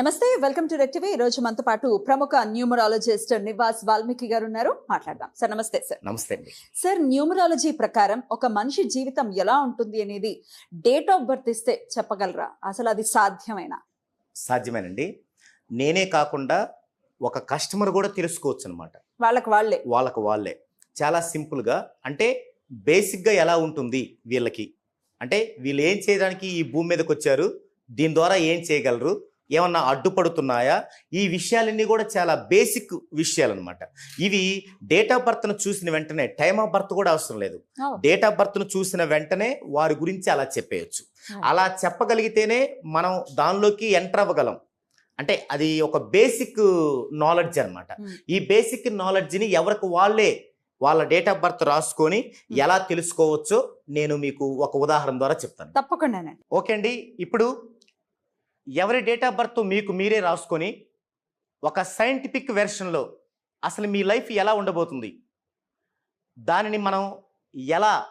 నమస్తే welcome to red TV. ఈ రోజు మనతో పాటు ప్రముఖ న్యూమరాలజిస్ట్ నివాస్ వాల్మీకి గారు ఉన్నారు. మాట్లాడదాం. సార్ నమస్తే సార్. నమస్తే అండి. సార్ న్యూమరాలజీ ప్రకారం ఒక మనిషి జీవితం ఎలా ఉంటుంది అనేది డేట్ ఆఫ్ బర్త్ ఇస్తే చెప్పగలరా? అసలు అది సాధ్యమేనా? సాధ్యమేనండి. నేనే కాకుండా ఒక కస్టమర్ కూడా తెలుసుకోవచ్చు అనమాట వాళ్ళకి వాళ్ళే. వాళ్ళకు వాళ్ళే. చాలా సింపుల్గా అంటే బేసిక్గా ఎలా ఉంటుంది వీళ్ళకి? అంటే వీళ్ళు ఏం చేయడానికి ఈ భూమి మీదకి వచ్చారు? దీని ద్వారా ఏం చేయగలరు? ఏమన్నా అడ్డుపడుతున్నాయా? ఈ విషయాలన్నీ కూడా చాలా బేసిక్ విషయాలు అనమాట ఇవి డేట్ ఆఫ్ బర్త్ను చూసిన వెంటనే టైమ్ ఆఫ్ బర్త్ కూడా అవసరం లేదు. డేట్ ఆఫ్ బర్త్ను చూసిన వెంటనే వారి గురించి అలా చెప్పేయచ్చు. అలా చెప్పగలిగితేనే మనం దానిలోకి ఎంటర్ అవ్వగలం. అంటే అది ఒక బేసిక్ నాలెడ్జ్ అన్నమాట. Hmm. ఈ బేసిక్ నాలెడ్జ్ని ఎవరికి వాళ్ళే వాళ్ళ డేట్ ఆఫ్ బర్త్ రాసుకొని ఎలా తెలుసుకోవచ్చో నేను మీకు ఒక ఉదాహరణ ద్వారా చెప్తాను. తప్పకుండానండి. ఓకే అండి. ఇప్పుడు ఎవరి డేట్ ఆఫ్ బర్త్ మీకు మీరే రాసుకొని ఒక సైంటిఫిక్ వెర్షన్లో అసలు మీ లైఫ్ ఎలా ఉండబోతుంది? దానిని మనం ఎలా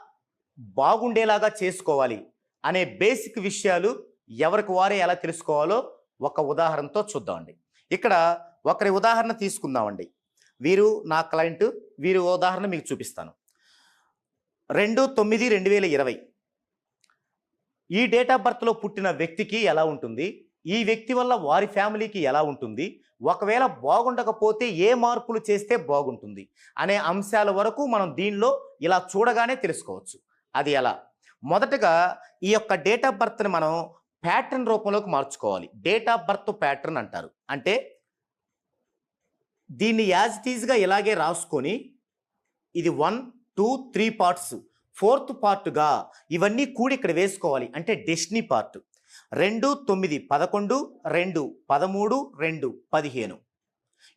బాగుండేలాగా చేసుకోవాలి అనే బేసిక్ విషయాలు ఎవరికి వారే ఎలా తెలుసుకోవాలో ఒక ఉదాహరణతో చూద్దామండి. ఇక్కడ ఒకరి ఉదాహరణ తీసుకుందామండి. వీరు నా క్లయింట్ వీరి ఉదాహరణ మీకు చూపిస్తాను. రెండు తొమ్మిది రెండు వేల ఇరవై. ఈ డేట్ ఆఫ్ బర్త్లో పుట్టిన వ్యక్తికి ఎలా ఉంటుంది? ఈ వ్యక్తి వల్ల వారి ఫ్యామిలీకి ఎలా ఉంటుంది? ఒకవేళ బాగుండకపోతే ఏ మార్పులు చేస్తే బాగుంటుంది? అనే అంశాల వరకు మనం దీనిలో ఇలా చూడగానే తెలుసుకోవచ్చు. అది ఎలా? మొదటగా ఈ యొక్క డేట్ ఆఫ్ బర్త్ని మనం ప్యాటర్న్ రూపంలోకి మార్చుకోవాలి. డేట్ ఆఫ్ బర్త్ ప్యాటర్న్ అంటారు. అంటే దీన్ని యాజ్ టీజ్గా ఇలాగే రాసుకొని ఇది one two three parts. Fourth పార్ట్గా ఇవన్నీ కూడి ఇక్కడ వేసుకోవాలి. అంటే డెస్టినీ పార్ట్. రెండు తొమ్మిది పదకొండు రెండు పదమూడు రెండు పదిహేను.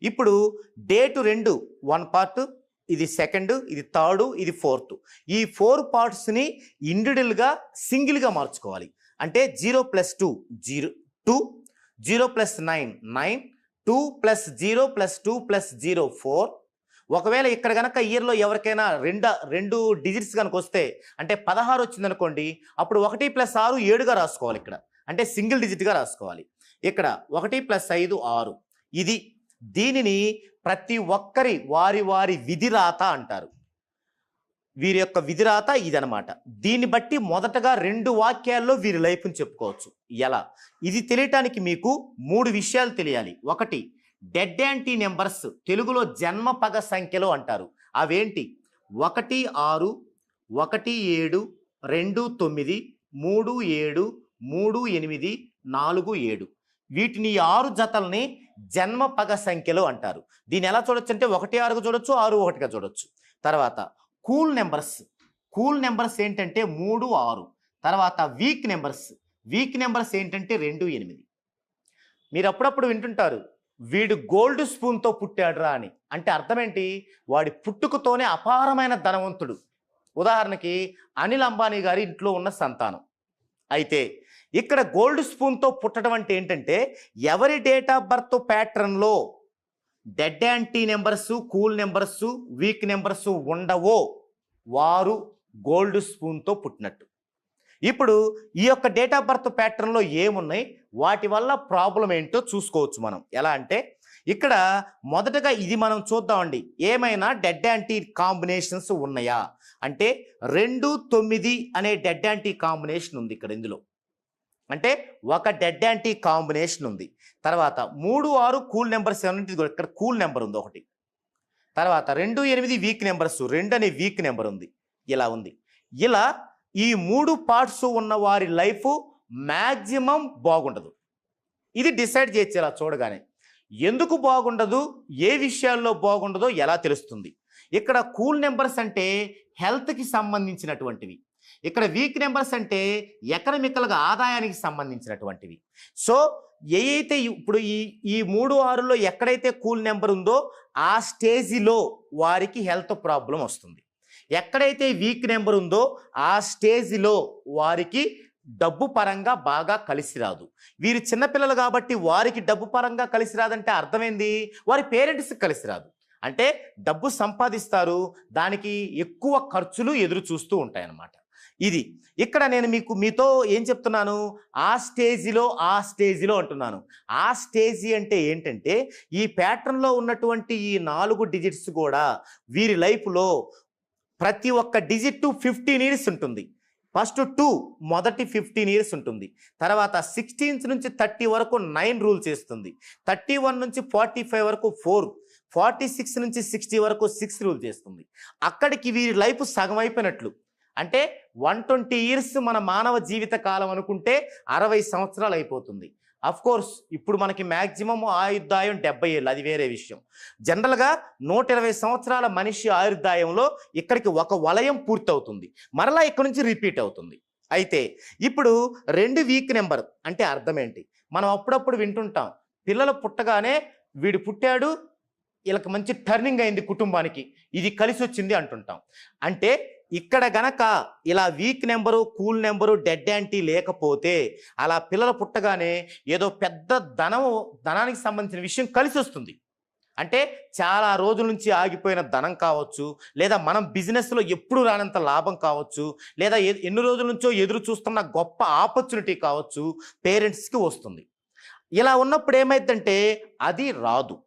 ఇప్పుడు డేటు రెండు వన్ పార్ట్ ఇది సెకండ్ ఇది థర్డ్ ఇది ఫోర్త్. ఈ ఫోర్ పార్ట్స్ని ఇండివిజువల్గా సింగిల్గా మార్చుకోవాలి. అంటే zero plus two zero two zero plus nine nine two plus zero plus two plus zero four. ఒకవేళ ఇక్కడ కనుక ఇయర్లో ఎవరికైనా రెండు రెండు డిజిట్స్ కనుక వస్తే అంటే పదహారు వచ్చిందనుకోండి అప్పుడు ఒకటి ప్లస్ ఆరు ఏడుగా రాసుకోవాలి ఇక్కడ. అంటే సింగిల్ డిజిట్గా రాసుకోవాలి. ఇక్కడ ఒకటి ప్లస్ ఐదు ఆరు. ఇది దీనిని ప్రతి ఒక్కరి వారి వారి విధిరాత అంటారు. వీరి యొక్క విధిరాత ఇదనమాట దీన్ని బట్టి మొదటగా రెండు వాక్యాల్లో వీరి లైఫ్ని చెప్పుకోవచ్చు. ఎలా? ఇది తెలియటానికి మీకు మూడు విషయాలు తెలియాలి. ఒకటి డెడ్ యాంటీ నెంబర్స్ తెలుగులో జన్మ పగ సంఖ్యలో అంటారు. అవేంటి? ఒకటి ఆరు ఒకటి ఏడు రెండు తొమ్మిది మూడు ఏడు మూడు ఎనిమిది నాలుగు ఏడు. వీటిని ఆరు జతల్ని జన్మ పగ సంఖ్యలో అంటారు. దీన్ని ఎలా చూడొచ్చు అంటే ఒకటి ఆరుగా చూడొచ్చు ఆరు ఒకటిగా చూడొచ్చు. తర్వాత కూల్ నెంబర్స్. కూల్ నెంబర్స్ ఏంటంటే మూడు ఆరు. తర్వాత వీక్ నెంబర్స్. వీక్ నెంబర్స్ ఏంటంటే రెండు ఎనిమిది. మీరు అప్పుడప్పుడు వింటుంటారు వీడు గోల్డ్ స్పూన్తో పుట్టాడురా అని. అంటే అర్థం ఏంటి వాడి పుట్టుకతోనే అపారమైన ధనవంతుడు. ఉదాహరణకి అనిల్ అంబానీ గారి ఇంట్లో ఉన్న సంతానం. అయితే ఇక్కడ గోల్డ్ స్పూన్తో పుట్టడం అంటే ఏంటంటే ఎవరి డేట్ ఆఫ్ బర్త్ ప్యాటర్న్లో dead anti numbers cool numbers weak numbers ఉండవో వారు గోల్డ్ స్పూన్తో పుట్టినట్టు. ఇప్పుడు ఈ యొక్క డేట్ ఆఫ్ బర్త్ ప్యాటర్న్లో ఏమున్నాయి? వాటి వల్ల ప్రాబ్లం ఏంటో చూసుకోవచ్చు మనం. ఎలా అంటే ఇక్కడ మొదటగా ఇది మనం చూద్దామండి. ఏమైనా డెడ్ యాంటీ కాంబినేషన్స్ ఉన్నాయా? అంటే రెండు తొమ్మిది అనే డెడ్ యాంటీ కాంబినేషన్ ఉంది ఇక్కడ ఇందులో. అంటే ఒక డెడ్ యాంటీ కాంబినేషన్ ఉంది. తర్వాత మూడు ఆరు కూల్ నెంబర్స్ సెవెన్ ఇక్కడ కూల్ నెంబర్ ఉంది ఒకటి. తర్వాత రెండు ఎనిమిది వీక్ నెంబర్స్ రెండు అనే వీక్ నెంబర్ ఉంది. ఇలా ఉంది. ఇలా ఈ మూడు పార్ట్స్ ఉన్న వారి లైఫ్ మ్యాక్సిమం బాగుండదు. ఇది డిసైడ్ చేయొచ్చు ఇలా చూడగానే ఎందుకు బాగుండదు ఏ విషయాల్లో బాగుండదో ఎలా తెలుస్తుంది? ఇక్కడ కూల్ నెంబర్స్ అంటే హెల్త్కి సంబంధించినటువంటివి. ఇక్కడ వీక్ నెంబర్స్ అంటే ఎకనమికల్గా ఆదాయానికి సంబంధించినటువంటివి. సో ఏదైతే ఇప్పుడు ఈ ఈ మూడు ఆరులో ఎక్కడైతే కూల్ నెంబర్ ఉందో ఆ స్టేజిలో వారికి హెల్త్ ప్రాబ్లం వస్తుంది. ఎక్కడైతే వీక్ నెంబర్ ఉందో ఆ స్టేజిలో వారికి డబ్బు పరంగా బాగా కలిసి రాదు. వీరు చిన్నపిల్లలు కాబట్టి వారికి డబ్బు పరంగా కలిసి రాదంటే అర్థమైంది? వారి పేరెంట్స్కి కలిసి రాదు. అంటే డబ్బు సంపాదిస్తారు దానికి ఎక్కువ ఖర్చులు ఎదురు చూస్తూ ఉంటాయన్నమాట. ఇది. ఇక్కడ నేను మీకు మీతో ఏం చెప్తున్నాను? ఆ స్టేజిలో ఆ స్టేజిలో అంటున్నాను. ఆ స్టేజీ అంటే ఏంటంటే ఈ ప్యాటర్న్లో ఉన్నటువంటి ఈ నాలుగు డిజిట్స్ కూడా వీరి లైఫ్లో ప్రతి ఒక్క డిజిట్ ఫిఫ్టీన్ ఇయర్స్ ఉంటుంది. ఫస్ట్ టూ మొదటి ఫిఫ్టీన్ ఇయర్స్ ఉంటుంది. తర్వాత సిక్స్టీన్త్ నుంచి థర్టీ వరకు నైన్ రూల్ చేస్తుంది థర్టీ వన్ నుంచి ఫార్టీ ఫైవ్ వరకు ఫోర్ ఫార్టీ సిక్స్ నుంచి సిక్స్టీ వరకు సిక్స్ రూల్ చేస్తుంది అక్కడికి వీరి లైఫ్ సగం అయిపోయినట్లు. అంటే వన్ ట్వంటీ ఇయర్స్ మన మానవ జీవిత కాలం అనుకుంటే అరవై సంవత్సరాలు అయిపోతుంది. అఫ్ కోర్స్ ఇప్పుడు మనకి మ్యాక్సిమం ఆయుర్దాయం డెబ్బై ఏళ్ళు అది వేరే విషయం. జనరల్గా నూట ఇరవై సంవత్సరాల మనిషి ఆయుర్దాయంలో ఇక్కడికి ఒక వలయం పూర్తవుతుంది. మరలా ఇక్కడ నుంచి రిపీట్ అవుతుంది. అయితే ఇప్పుడు రెండు వీక్ నెంబర్ అంటే అర్థం ఏంటి? మనం అప్పుడప్పుడు వింటుంటాం పిల్లలు పుట్టగానే వీడు పుట్టాడు వీళ్ళకి మంచి టర్నింగ్ అయింది కుటుంబానికి ఇది కలిసి వచ్చింది అంటుంటాం. అంటే ఇక్కడ గనక ఇలా weak number cool number dead anti లేకపోతే అలా పిల్లలు పుట్టగానే ఏదో పెద్ద ధనం ధనానికి సంబంధించిన విషయం కలిసి వస్తుంది. అంటే చాలా రోజుల నుంచి ఆగిపోయిన ధనం కావచ్చు లేదా మనం బిజినెస్లో ఎప్పుడు రానంత లాభం కావచ్చు లేదా ఎన్ని రోజుల నుంచో ఎదురు చూస్తున్న గొప్ప ఆపర్చునిటీ కావచ్చు పేరెంట్స్కి వస్తుంది. ఇలా ఉన్నప్పుడు ఏమైందంటే అది రాదు.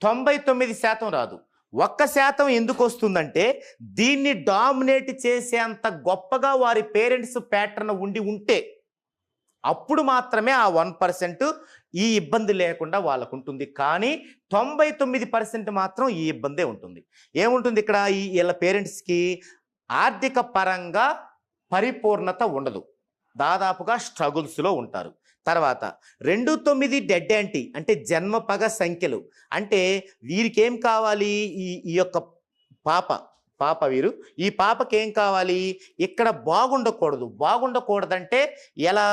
తొంభై తొమ్మిది శాతం రాదు. ఒక్క శాతం ఎందుకు వస్తుందంటే దీన్ని డామినేట్ చేసేంత గొప్పగా వారి పేరెంట్స్ ప్యాటర్న్ ఉండి ఉంటే అప్పుడు మాత్రమే ఆ వన్ పర్సెంట్ ఈ ఇబ్బంది లేకుండా వాళ్ళకు ఉంటుంది. కానీ తొంభై తొమ్మిది పర్సెంట్ మాత్రం ఈ ఇబ్బందే ఉంటుంది. ఏముంటుంది ఇక్కడ? ఈ వీళ్ళ పేరెంట్స్కి ఆర్థిక పరంగా పరిపూర్ణత ఉండదు. దాదాపుగా స్ట్రగుల్స్లో ఉంటారు. తర్వాత రెండు తొమ్మిది డెడ్ యాంటీ అంటే జన్మ పగ సంఖ్యలు. అంటే వీరికేం కావాలి? ఈ ఈ యొక్క పాప పాప వీరు. ఈ పాపకి ఏం కావాలి? ఇక్కడ బాగుండకూడదు. బాగుండకూడదంటే ఎలా?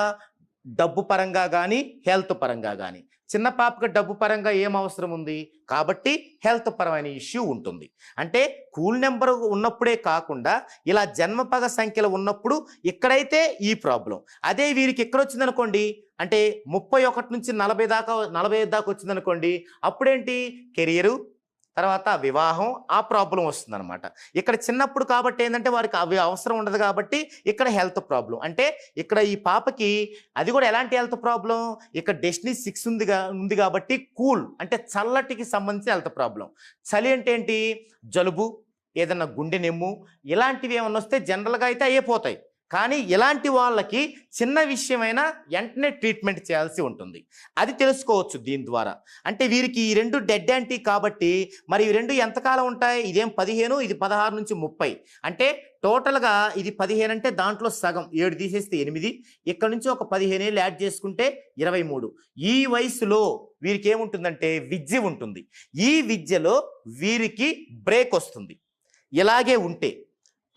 డబ్బు పరంగా కానీ హెల్త్ పరంగా కానీ చిన్న పాపకి డబ్బు పరంగా ఏం అవసరం ఉంది? కాబట్టి హెల్త్ పరమైన ఇష్యూ ఉంటుంది. అంటే కూల్ నెంబర్ ఉన్నప్పుడే కాకుండా ఇలా జన్మపగ సంఖ్యలు ఉన్నప్పుడు ఇక్కడైతే ఈ ప్రాబ్లం. అదే వీరికి ఎక్కడ వచ్చిందనుకోండి అంటే ముప్పై ఒకటి నుంచి నలభై దాకా నలభై ఐదు దాకా వచ్చిందనుకోండి. అప్పుడేంటి? కెరియరు తర్వాత వివాహం ఆ ప్రాబ్లం వస్తుందన్నమాట. ఇక్కడ చిన్నప్పుడు కాబట్టి ఏంటంటే వారికి అవి అవసరం ఉండదు కాబట్టి ఇక్కడ హెల్త్ ప్రాబ్లం. అంటే ఇక్కడ ఈ పాపకి అది కూడా ఎలాంటి హెల్త్ ప్రాబ్లం? ఇక్కడ డెస్టినీ సిక్స్ ఉందిగా ఉంది కాబట్టి కూల్ అంటే చల్లటికి సంబంధించిన హెల్త్ ప్రాబ్లం. చలి అంటే ఏంటి? జలుబు ఏదన్నా గుండె నెమ్ము ఇలాంటివి ఏమన్నా వస్తే జనరల్గా అయితే అయిపోతాయి కానీ ఇలాంటి వాళ్ళకి చిన్న విషయమైనా వెంటనే ట్రీట్మెంట్ చేయాల్సి ఉంటుంది. అది తెలుసుకోవచ్చు దీని ద్వారా. అంటే వీరికి ఈ రెండు డెడ్ యాంటీ కాబట్టి మరి ఈ రెండు ఎంతకాలం ఉంటాయి? ఇదేం పదిహేను? ఇది పదహారు నుంచి ముప్పై. అంటే టోటల్గా ఇది పదిహేను అంటే దాంట్లో సగం. ఏడు తీసేస్తే ఎనిమిది. ఇక్కడ నుంచి ఒక పదిహేను ఏళ్ళు యాడ్ చేసుకుంటే ఇరవై మూడు. ఈ వయసులో వీరికి ఏముంటుందంటే విద్య ఉంటుంది. ఈ విద్యలో వీరికి బ్రేక్ వస్తుంది. ఇలాగే ఉంటే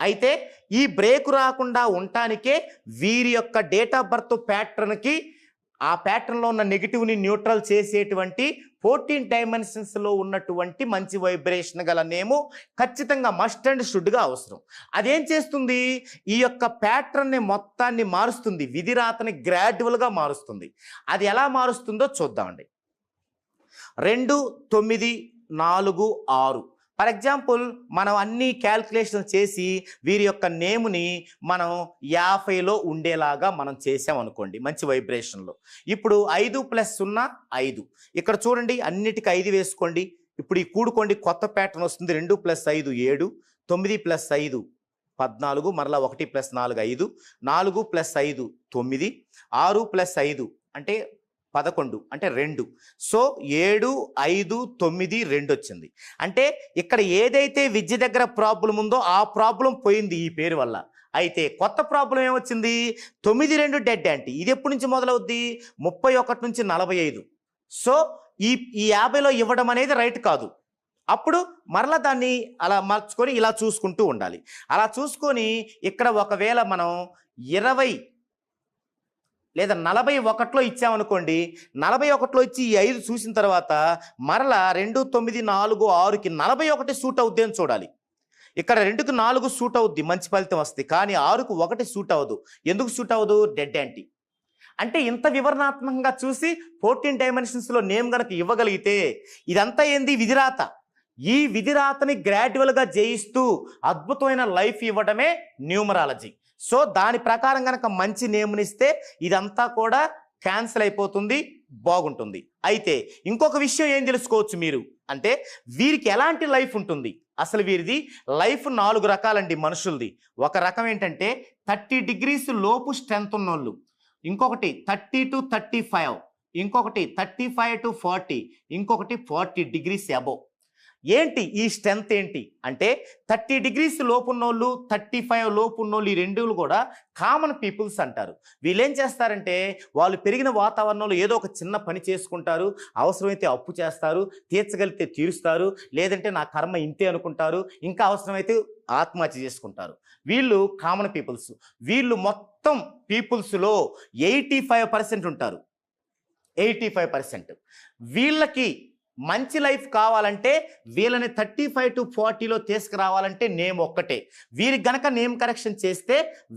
అయితే ఈ బ్రేక్ రాకుండా ఉండటానికే వీరి యొక్క డేట్ ఆఫ్ బర్త్ ప్యాటర్న్కి ఆ ప్యాటర్న్లో ఉన్న నెగిటివ్ని న్యూట్రల్ చేసేటువంటి ఫోర్టీన్ డైమెన్షన్స్లో ఉన్నటువంటి మంచి వైబ్రేషన్ గల నేము ఖచ్చితంగా మస్ట్ అండ్ షుడ్గా అవసరం. అదేం చేస్తుంది? ఈ యొక్క ప్యాటర్న్ని మొత్తాన్ని మారుస్తుంది. విధిరాతని గ్రాడ్యువల్గా మారుస్తుంది. అది ఎలా మారుస్తుందో చూద్దామండి. రెండు తొమ్మిది నాలుగు ఆరు. ఫర్ ఎగ్జాంపుల్ మనం అన్ని క్యాల్కులేషన్ చేసి వీరి యొక్క నేముని మనం యాభైలో ఉండేలాగా మనం చేసామనుకోండి మంచి వైబ్రేషన్లో. ఇప్పుడు ఐదు ప్లస్ సున్నా ఐదు. ఇక్కడ చూడండి అన్నిటికీ ఐదు వేసుకోండి. ఇప్పుడు ఈ కూడుకోండి కొత్త ప్యాటర్న్ వస్తుంది రెండు ప్లస్ ఐదు ఏడు. తొమ్మిది ప్లస్ ఐదు పద్నాలుగు. మరలా ఒకటి ప్లస్ నాలుగు ఐదు. నాలుగు ప్లస్ ఐదు తొమ్మిది. ఆరు ప్లస్ ఐదు అంటే పదకొండు అంటే రెండు. సో ఏడు ఐదు తొమ్మిది రెండు వచ్చింది. అంటే ఇక్కడ ఏదైతే విద్య దగ్గర ప్రాబ్లం ఉందో ఆ ప్రాబ్లం పోయింది ఈ పేరు వల్ల. అయితే కొత్త ప్రాబ్లం ఏమొచ్చింది? తొమ్మిది రెండు డెడ్ యాంటీ. ఇది ఎప్పటి నుంచి మొదలవుద్ది? ముప్పై ఒకటి నుంచి నలభై ఐదు. సో ఈ ఈ యాభైలో ఇవ్వడం అనేది రైట్ కాదు. అప్పుడు మరలా దాన్ని అలా మార్చుకొని ఇలా చూసుకుంటూ ఉండాలి. అలా చూసుకొని ఇక్కడ ఒకవేళ మనం ఇరవై లేదా నలభై ఒకటిలో ఇచ్చామనుకోండి నలభై ఒకటిలో ఇచ్చి ఈ ఐదు చూసిన తర్వాత మరలా రెండు తొమ్మిది నాలుగు ఆరుకి నలభై ఒకటి సూట్ అవుద్ది అని చూడాలి. ఇక్కడ రెండుకి నాలుగు సూట్ అవుద్ది మంచి ఫలితం వస్తుంది. కానీ ఆరుకు ఒకటి సూట్ అవ్వదు. ఎందుకు సూట్ అవ్వదు? Dead anti. అంటే ఇంత వివరణాత్మకంగా చూసి ఫోర్టీన్ డైమెన్షన్స్లో నేమ్ గనక ఇవ్వగలిగితే ఇదంతా ఏంది? విధిరాత. ఈ విధిరాతని గ్రాడ్యువల్గా జయిస్తూ అద్భుతమైన లైఫ్ ఇవ్వడమే న్యూమరాలజీ. సో దాని ప్రకారం కనుక మంచి నియమనిస్తే ఇదంతా కూడా క్యాన్సిల్ అయిపోతుంది బాగుంటుంది. అయితే ఇంకొక విషయం ఏం తెలుసుకోవచ్చు మీరు? అంటే వీరికి ఎలాంటి లైఫ్ ఉంటుంది? అసలు వీరిది లైఫ్ నాలుగు రకాలండి మనుషులది. ఒక రకం ఏంటంటే థర్టీ డిగ్రీస్ లోపు స్ట్రెంత్ ఉన్నోళ్ళు. ఇంకొకటి థర్టీ టు థర్టీ ఫైవ్. ఇంకొకటి థర్టీ ఫైవ్ టు ఫార్టీ. ఇంకొకటి ఫార్టీ డిగ్రీస్ అబోవ్. ఏంటి ఈ స్ట్రెంత్ ఏంటి? అంటే థర్టీ డిగ్రీస్ లోపు ఉన్నోళ్ళు థర్టీ ఫైవ్ లోపున్నోళ్ళు ఈ రెండు కూడా కామన్ పీపుల్స్ అంటారు. వీళ్ళు ఏం చేస్తారంటే వాళ్ళు పెరిగిన వాతావరణంలో ఏదో ఒక చిన్న పని చేసుకుంటారు అవసరమైతే అప్పు చేస్తారు తీర్చగలిగితే తీరుస్తారు లేదంటే నా కర్మ ఇంతే అనుకుంటారు ఇంకా అవసరమైతే ఆత్మహత్య చేసుకుంటారు. వీళ్ళు కామన్ పీపుల్స్. వీళ్ళు మొత్తం పీపుల్స్లో ఎయిటీ ఫైవ్ పర్సెంట్ ఉంటారు. Eighty five percent. వీళ్ళకి మంచి లైఫ్ కావాలంటే వీళ్ళని థర్టీ ఫైవ్ టు ఫార్టీలో తీసుకురావాలంటే నేమ్ ఒక్కటే. వీరికి గనక నేమ్ కరెక్షన్ చేస్తే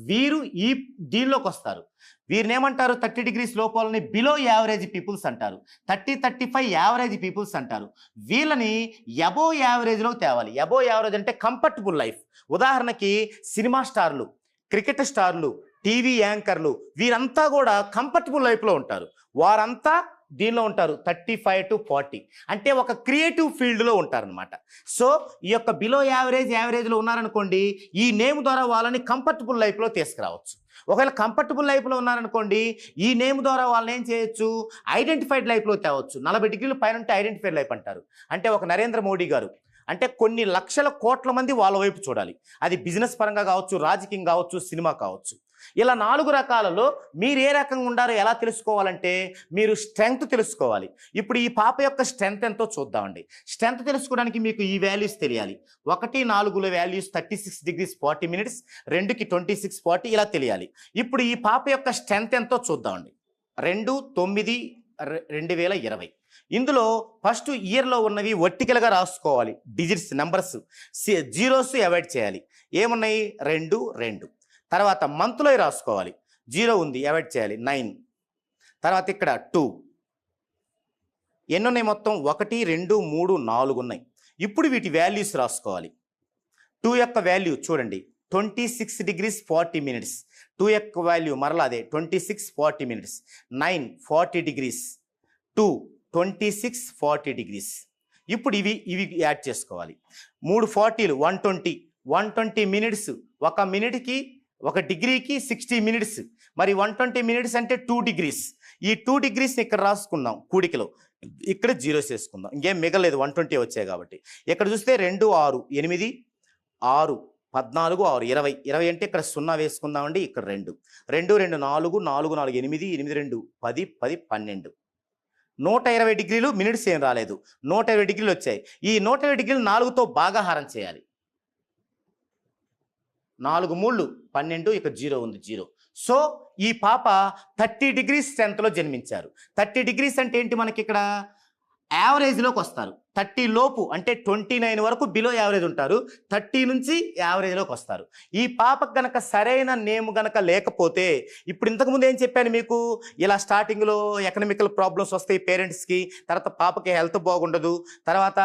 వీరు ఈ దీనిలోకి వస్తారు. వీరిని ఏమంటారు థర్టీ డిగ్రీస్ లోపాలని బిలో యావరేజ్ పీపుల్స్ అంటారు. Thirty thirty five average peoples అంటారు. వీళ్ళని ఎబో యావరేజ్లో తేవాలి. ఎబో యావరేజ్ అంటే కంఫర్టబుల్ లైఫ్. ఉదాహరణకి సినిమా స్టార్లు క్రికెట్ స్టార్లు టీవీ యాంకర్లు వీరంతా కూడా కంఫర్టబుల్ లైఫ్లో ఉంటారు. వారంతా దీనిలో ఉంటారు థర్టీ ఫైవ్ టు ఫార్టీ. అంటే ఒక క్రియేటివ్ ఫీల్డ్లో ఉంటారనమాట సో ఈ యొక్క బిలో యావరేజ్ యావరేజ్లో ఉన్నారనుకోండి ఈ నేమ్ ద్వారా వాళ్ళని కంఫర్టబుల్ లైఫ్లో తీసుకురావచ్చు. ఒకవేళ కంఫర్టబుల్ లైఫ్లో ఉన్నారనుకోండి ఈ నేమ్ ద్వారా వాళ్ళని ఏం చేయొచ్చు? ఐడెంటిఫైడ్ లైఫ్లో తేవచ్చు. నలభై డిగ్రీల పైన ఉంటే ఐడెంటిఫైడ్ లైఫ్ అంటారు. అంటే ఒక నరేంద్ర మోడీ గారు అంటే కొన్ని లక్షల కోట్ల మంది వాళ్ళ వైపు చూడాలి. అది బిజినెస్ పరంగా కావచ్చు రాజకీయం కావచ్చు సినిమా కావచ్చు. ఇలా నాలుగు రకాలలో మీరు ఏ రకంగా ఉండారో ఎలా తెలుసుకోవాలంటే మీరు స్ట్రెంగ్త్ తెలుసుకోవాలి. ఇప్పుడు ఈ పాప యొక్క స్ట్రెంగ్త్ ఎంతో చూద్దామండి. స్ట్రెంగ్త్ తెలుసుకోవడానికి మీకు ఈ వాల్యూస్ తెలియాలి. ఒకటి నాలుగులో values thirty six degrees forty minutes రెండుకి ట్వంటీ సిక్స్ ఫార్టీ ఇలా తెలియాలి. ఇప్పుడు ఈ పాప యొక్క స్ట్రెంగ్త్ ఎంతో చూద్దామండి. రెండు తొమ్మిది రెండు వేల ఇరవై. ఇందులో ఫస్ట్ ఇయర్లో ఉన్నవి వర్టికల్గా రాసుకోవాలి. Digits numbers. జీరోస్ అవాయిడ్ చేయాలి. ఏమున్నాయి? రెండు రెండు. తర్వాత మంత్లో రాసుకోవాలి. జీరో ఉంది అవాయిడ్ చేయాలి. నైన్. తర్వాత ఇక్కడ టూ. ఎన్ని ఉన్నాయి మొత్తం? ఒకటి రెండు మూడు నాలుగు ఉన్నాయి. ఇప్పుడు వీటి వాల్యూస్ రాసుకోవాలి. టూ యొక్క వాల్యూ చూడండి. Twenty six degrees forty minutes. Two యొక్క వాల్యూ మరలా అదే twenty six forty minutes. Nine forty degrees. Two. Twenty six forty degrees. ఇప్పుడు ఇవి ఇవి యాడ్ చేసుకోవాలి. మూడు ఫార్టీలు one twenty. One twenty minutes ఒక మినిట్కి ఒక డిగ్రీకి సిక్స్టీ మినిట్స్. మరి వన్ ట్వంటీ మినిట్స్ అంటే టూ డిగ్రీస్. ఈ టూ డిగ్రీస్ని ఇక్కడ రాసుకుందాం కూడికలో. ఇక్కడ జీరో చేసుకుందాం. ఇంకేం మిగలేదు వన్ ట్వంటీ వచ్చాయి కాబట్టి. ఇక్కడ చూస్తే రెండు ఆరు ఎనిమిది ఆరు పద్నాలుగు ఆరు ఇరవై. ఇరవై అంటే ఇక్కడ సున్నా వేసుకుందామండి ఇక్కడ రెండు. రెండు రెండు నాలుగు నాలుగు నాలుగు ఎనిమిది ఎనిమిది రెండు పది పది పన్నెండు. నూట ఇరవై డిగ్రీలు మినిట్స్ ఏం రాలేదు. నూట ఇరవై డిగ్రీలు వచ్చాయి. ఈ నూట ఇరవై డిగ్రీలు నాలుగుతో భాగాహారం చేయాలి. నాలుగు మూళ్ళు పన్నెండు ఇక జీరో ఉంది జీరో. సో ఈ పాప థర్టీ డిగ్రీస్ స్ట్రెంత్లో జన్మించారు. థర్టీ డిగ్రీస్ అంటే ఏంటి మనకి ఇక్కడ? యావరేజ్లోకి వస్తారు. థర్టీ లోపు అంటే ట్వంటీ నైన్ వరకు బిలో యావరేజ్ ఉంటారు. థర్టీ నుంచి యావరేజ్లోకి వస్తారు. ఈ పాపకు గనక సరైన నేమ్ గనక లేకపోతే ఇప్పుడు ఇంతకుముందు ఏం చెప్పాను మీకు? ఇలా స్టార్టింగ్లో ఎకనామికల్ ప్రాబ్లమ్స్ వస్తాయి పేరెంట్స్కి తర్వాత పాపకి హెల్త్ బాగుండదు తర్వాత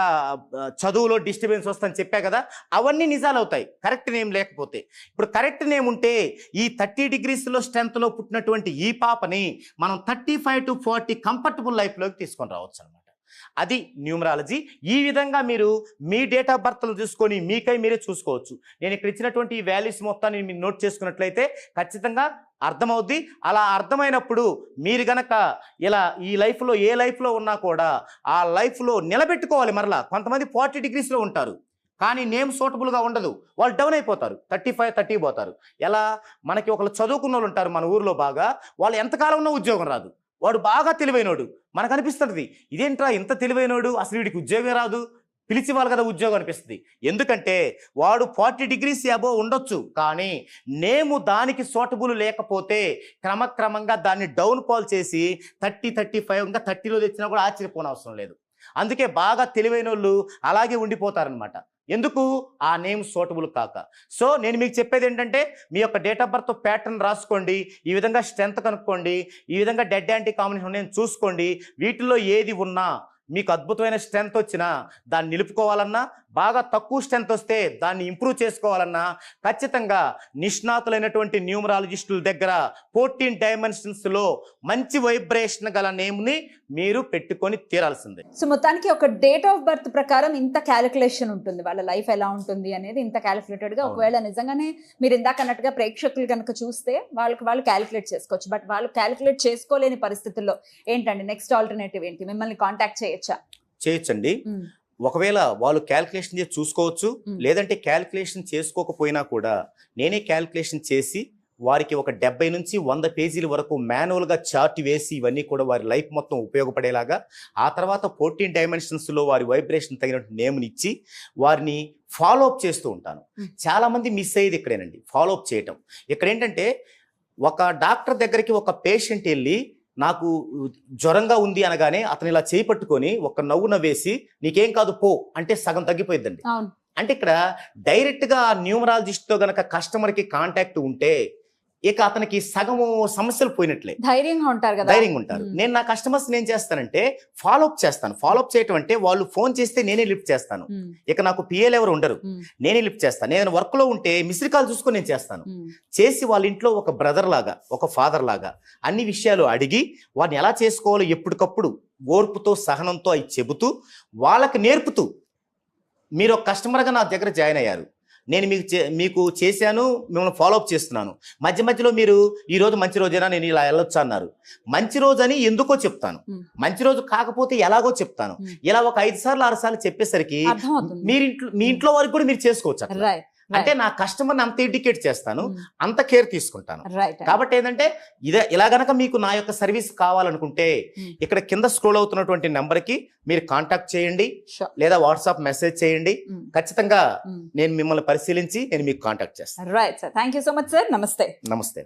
చదువులో డిస్టర్బెన్స్ వస్తుందని చెప్పా కదా అవన్నీ నిజాలు అవుతాయి. కరెక్ట్ నేమ్ లేకపోతే. ఇప్పుడు కరెక్ట్ నేమ్ ఉంటే ఈ థర్టీ డిగ్రీస్లో స్ట్రెంత్లో పుట్టినటువంటి ఈ పాపని మనం thirty five to forty comfortable లైఫ్లోకి తీసుకొని రావచ్చు అనమాట అది న్యూమరాలజీ. ఈ విధంగా మీరు మీ డేట్ ఆఫ్ బర్త్లు చూసుకొని మీకై మీరే చూసుకోవచ్చు. నేను ఇక్కడ ఇచ్చినటువంటి ఈ వాల్యూస్ మొత్తాన్ని మీరు నోట్ చేసుకున్నట్లయితే ఖచ్చితంగా అర్థమవుద్ది. అలా అర్థమైనప్పుడు మీరు గనక ఇలా ఈ లైఫ్లో ఏ లైఫ్లో ఉన్నా కూడా ఆ లైఫ్లో నిలబెట్టుకోవాలి మరలా. కొంతమంది ఫార్టీ డిగ్రీస్లో ఉంటారు. కానీ నేమ్ సూటబుల్గా ఉండదు. వాళ్ళు డౌన్ అయిపోతారు. థర్టీ ఫైవ్ థర్టీ పోతారు. ఎలా? మనకి ఒకళ్ళు చదువుకున్న వాళ్ళు ఉంటారు మన ఊర్లో బాగా. వాళ్ళు ఎంతకాలం ఉన్నా ఉద్యోగం రాదు. వాడు బాగా తెలివైనడు. మనకు అనిపిస్తుంది ఇదేంట్రా ఇంత తెలివైనోడు అసలు వీడికి ఉద్యోగం రాదు? పిలిచి వాళ్ళు కదా ఉద్యోగం అనిపిస్తుంది. ఎందుకంటే వాడు ఫార్టీ డిగ్రీస్ అబో ఉండొచ్చు కానీ నేము దానికి సూటబుల్ లేకపోతే క్రమక్రమంగా దాన్ని డౌన్ ఫాల్ చేసి థర్టీ థర్టీ ఫైవ్ ఇంకా థర్టీలో తెచ్చినా కూడా ఆశ్చర్యపోనవసరం లేదు. అందుకే బాగా తెలివైన వాళ్ళు అలాగే ఉండిపోతారనమాట ఎందుకు? ఆ నేమ్ సూటబుల్ కాక. సో నేను మీకు చెప్పేది ఏంటంటే మీ యొక్క డేట్ ఆఫ్ బర్త్ ప్యాటర్న్ రాసుకోండి ఈ విధంగా స్ట్రెంత్ కనుక్కోండి ఈ విధంగా డెడ్ యాంటీ కాంబినేషన్ ఉన్నాయని చూసుకోండి వీటిలో ఏది ఉన్నా మీకు అద్భుతమైన స్ట్రెంత్ వచ్చినా దాన్ని నిలుపుకోవాలన్నా బాగా తక్కువ స్ట్రెంత్ వస్తే దాన్ని ఇంప్రూవ్ చేసుకోవాలన్నా ఖచ్చితంగా నిష్ణాతులైనటువంటి న్యూమరాలజిస్టుల దగ్గర ఫోర్టీన్ డైమెన్షన్స్లో మంచి వైబ్రేషన్ గల నేమ్ని మీరు పెట్టుకొని తీరాల్సిందే. సో మొత్తానికి ఒక డేట్ ఆఫ్ బర్త్ ప్రకారం ఇంత క్యాలిక్యులేషన్ ఉంటుంది. వాళ్ళ లైఫ్ ఎలా ఉంటుంది అనేది ఇంత క్యాలిక్యులేటెడ్గా అవును. ఒకవేళ నిజంగానే మీరు ఇందాక అన్నట్టుగా ప్రేక్షకులు కనుక చూస్తే వాళ్ళకి వాళ్ళు క్యాలిక్యులేట్ చేసుకోవచ్చు. బట్ వాళ్ళు క్యాలిక్యులేట్ చేసుకోలేని పరిస్థితుల్లో ఏంటండి? నెక్స్ట్ ఆల్టర్నేటివ్ ఏంటి? మిమ్మల్ని కాంటాక్ట్ చేయొచ్చా? చేయొచ్చండి. ఒకవేళ వాళ్ళు క్యాల్కులేషన్ చేసి చూసుకోవచ్చు. లేదంటే క్యాల్కులేషన్ చేసుకోకపోయినా కూడా నేనే క్యాల్కులేషన్ చేసి వారికి ఒక డెబ్బై నుంచి వంద పేజీల వరకు మాన్యువల్గా చార్ట్ వేసి ఇవన్నీ కూడా వారి లైఫ్ మొత్తం ఉపయోగపడేలాగా ఆ తర్వాత ఫోర్టీన్ డైమెన్షన్స్లో వారి వైబ్రేషన్ తగినట్టు నేమ్ని ఇచ్చి వారిని ఫాలో అప్ చేస్తూ ఉంటాను మ్. చాలా మంది మిస్ అయ్యేది ఇక్కడేనండి ఫాలో అప్ చేయటం ఇక్కడ ఏంటంటే ఒక డాక్టర్ దగ్గరికి ఒక పేషెంట్ వెళ్ళి నాకు జ్వరంగా ఉంది అనగానే అతను ఇలా చేయి పట్టుకొని ఒక నవ్వు నవ్వేసి నీకేం కాదు పో అంటే సగం తగ్గిపోయిందండి అంటే ఇక్కడ డైరెక్ట్గా న్యూమరాలజిస్ట్తో గనక కస్టమర్కి కాంటాక్ట్ ఉంటే ఇక అతనికి సగము సమస్యలు పోయినట్లే. ధైర్యంగా ఉంటారు కదా. ధైర్యంగా ఉంటారు. నేను నా కస్టమర్స్ ఏం చేస్తానంటే ఫాలో అప్ చేస్తాను. ఫాలో అప్ చేయటం అంటే వాళ్ళు ఫోన్ చేస్తే నేనే లిఫ్ట్ చేస్తాను. ఇక నాకు పిఏలు ఎవరు ఉండరు. నేనే లిఫ్ట్ చేస్తాను. నేను వర్క్లో ఉంటే మిస్డ్ కాల్ చూసుకొని నేను చేస్తాను. చేసి వాళ్ళ ఇంట్లో ఒక బ్రదర్ లాగా ఒక ఫాదర్ లాగా అన్ని విషయాలు అడిగి వారిని ఎలా చేసుకోవాలో ఎప్పటికప్పుడు ఓర్పుతో సహనంతో అవి చెబుతూ వాళ్ళకి నేర్పుతూ మీరు ఒక కస్టమర్గా నా దగ్గర జాయిన్ అయ్యారు. నేను మీకు చే- మీకు చేశాను మిమ్మల్ని ఫాలో అప్ చేస్తున్నాను. మధ్య మధ్యలో మీరు ఈ రోజు మంచి రోజైనా? నేను ఇలా వెళ్ళొచ్చు అన్నారు. మంచి రోజు అని ఎందుకో చెప్తాను. మంచి రోజు కాకపోతే ఎలాగో చెప్తాను. ఇలా ఒక ఐదు సార్లు ఆరు సార్లు చెప్పేసరికి మీరు ఇంట్లో మీ ఇంట్లో వరకు కూడా మీరు చేసుకోవచ్చు అంటే నా కస్టమర్ని అంత ఎడ్యుకేట్ చేస్తాను అంత కేర్ తీసుకుంటాను. కాబట్టి ఏంటంటే ఇదే ఇలా గనక మీకు నా యొక్క సర్వీస్ కావాలనుకుంటే Hmm. ఇక్కడ కింద స్క్రోల్ అవుతున్నటువంటి నెంబర్కి మీరు కాంటాక్ట్ చేయండి లేదా వాట్సాప్ మెసేజ్ చేయండి. ఖచ్చితంగా నేను మిమ్మల్ని పరిశీలించి నేను మీకు కాంటాక్ట్ చేస్తాను. Right sir thank you so much sir నమస్తే నమస్తే.